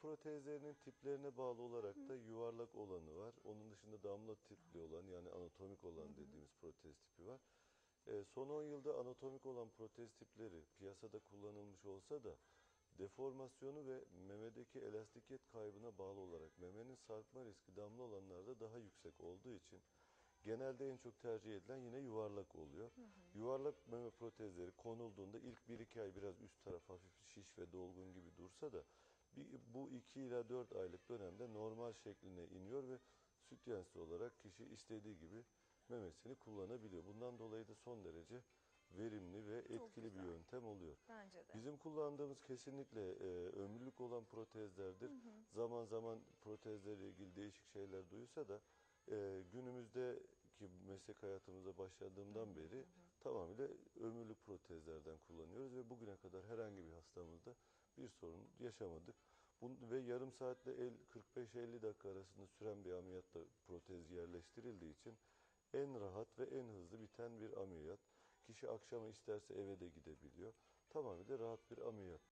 protezlerinin tiplerine bağlı olarak da yuvarlak olanı var. Onun dışında damla tipli olan yani anatomik olan dediğimiz protez tipi var. E, son 10 yılda anatomik olan protez tipleri piyasada kullanılmış olsa da deformasyonu ve memedeki elastikiyet kaybına bağlı olarak memenin sarkma riski damla olanlarda daha yüksek olduğu için genelde en çok tercih edilen yine yuvarlak oluyor. Yuvarlak meme protezleri konulduğunda ilk 1-2 ay biraz üst taraf hafif şiş ve dolgun gibi dursa da bir, bu 2 ila 4 aylık dönemde normal şekline iniyor ve süt yensi olarak kişi istediği gibi memesini kullanabiliyor. Bundan dolayı da son derece verimli ve etkili bir güzel. yöntem oluyor. Bence de. Bizim kullandığımız kesinlikle e, ömürlük olan protezlerdir. Zaman zaman protezlerle ilgili değişik şeyler duysa da e, günümüzdeki meslek hayatımıza başladığımdan beri tamamıyla ömürlük protezlerden kullanıyoruz ve bugüne kadar herhangi bir hastamızda bir sorun yaşamadık. Bun, ve yarım saatle el 45-50 dakika arasında süren bir ameliyatta protez yerleştirildiği için en rahat ve en hızlı biten bir ameliyat. Kişi akşama isterse eve de gidebiliyor. Tamamıyla rahat bir ameliyat.